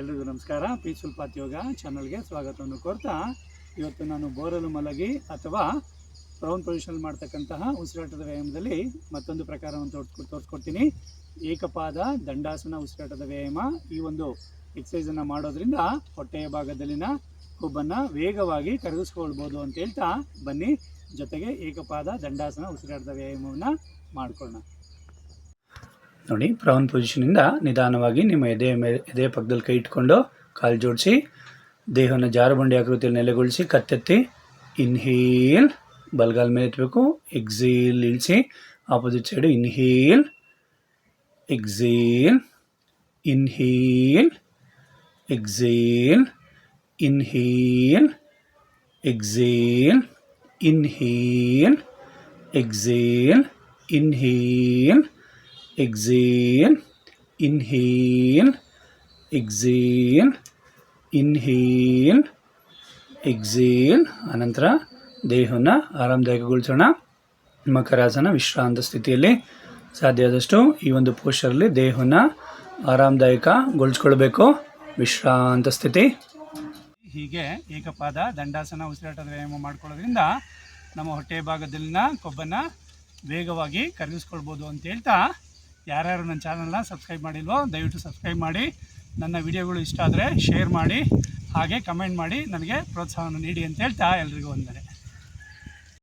ಎಲ್ರಿಗೂ ನಮಸ್ಕಾರ. Peaceful path ಯೋಗ ಚಾನಲ್ಗೆ ಸ್ವಾಗತವನ್ನು ಕೋರ್ತಾ, ಇವತ್ತು ನಾನು ಬೋರಲು ಮಲಗಿ ಅಥವಾ ಪ್ರೌನ್ ಪೊಸಿಷನ್ ಮಾಡ್ತಕ್ಕಂತಹ ಉಸಿರಾಟದ ವ್ಯಾಯಾಮದಲ್ಲಿ ಮತ್ತೊಂದು ಪ್ರಕಾರವನ್ನು ತೋರ್ಸ್ಕೊ, ತೋರಿಸ್ಕೊಡ್ತೀನಿ. ಏಕಪಾದ ದಂಡಾಸನ ಉಸಿರಾಟದ ವ್ಯಾಯಾಮ. ಈ ಒಂದು ಎಕ್ಸಸೈಸನ್ನು ಮಾಡೋದ್ರಿಂದ ಹೊಟ್ಟೆಯ ಭಾಗದಲ್ಲಿನ ಕೊಬ್ಬನ್ನು ವೇಗವಾಗಿ ಕರಗಿಸ್ಕೊಳ್ಬೋದು ಅಂತ ಹೇಳ್ತಾ, ಬನ್ನಿ, ಜೊತೆಗೆ ಏಕಪಾದ ದಂಡಾಸನ ಉಸಿರಾಟದ ವ್ಯಾಯಾಮವನ್ನು ಮಾಡ್ಕೊಳ್ಳೋಣ. ನೋಡಿ ಪ್ರೌನ್ ಪೊಸಿಷನಿಂದ ನಿಧಾನವಾಗಿ ನಿಮ್ಮ ಎದೆಯ ಮೇಲೆ ಎದೆಯ ಪಕ್ಕದಲ್ಲಿ ಕೈ ಇಟ್ಕೊಂಡು ಕಾಲು ಜೋಡಿಸಿ, ದೇಹವನ್ನು ಜಾರುಬಂಡಿ ಆಕೃತಿಯಲ್ಲಿ ನೆಲೆಗೊಳಿಸಿ, ಕತ್ತೆತ್ತಿ, ಇನ್ಹೇಲ್, ಬಲ್ಗಾಲ್ ಮೇಲೆ ಎತ್ತಬೇಕು ಎಕ್ಸೇಲ್ ಇಳಿಸಿ opposite side inhale, exhale inhale exhale inhale exhale inhale exhale, inhale. Exhale. Inhale. Exhale. Inhale exhale. ಅನಂತರ ದೇಹವನ್ನು ಆರಾಮದಾಯಕಗೊಳಿಸೋಣ ಮಕರಾಸನ ವಿಶ್ರಾಂತ ಸ್ಥಿತಿಯಲ್ಲಿ ಸಾಧ್ಯ ಆದಷ್ಟು ಈ ಒಂದು ಪೋಸ್ಟರಲ್ಲಿ ದೇಹವನ್ನು ಆರಾಮದಾಯಕಗೊಳಿಸ್ಕೊಳ್ಬೇಕು ವಿಶ್ರಾಂತ ಸ್ಥಿತಿ ಹೀಗೆ ಏಕಪಾದ ದಂಡಾಸನ ಉಸಿರಾಟದ ವ್ಯಾಯಾಮ ಮಾಡ್ಕೊಳ್ಳೋದ್ರಿಂದ ನಮ್ಮ ಹೊಟ್ಟೆ ಭಾಗದಲ್ಲಿನ ಕೊಬ್ಬನ್ನು ವೇಗವಾಗಿ ಕರಗಿಸ್ಕೊಳ್ಬೋದು ಅಂತ ಹೇಳ್ತಾ ಯಾರ್ಯಾರು ನನ್ನ ಚಾನಲ್ನ ಸಬ್ಸ್ಕ್ರೈಬ್ ಮಾಡಿಲ್ವೋ, ದಯವಿಟ್ಟು ಸಬ್ಸ್ಕ್ರೈಬ್ ಮಾಡಿ. ನನ್ನ ವಿಡಿಯೋಗಳು ಇಷ್ಟ ಆದರೆ ಶೇರ್ ಮಾಡಿ, ಹಾಗೆ ಕಮೆಂಟ್ ಮಾಡಿ, ನನಗೆ ಪ್ರೋತ್ಸಾಹವನ್ನು ನೀಡಿ ಅಂತ ಹೇಳ್ತಾ ಎಲ್ರಿಗೂ ವಂದನೆ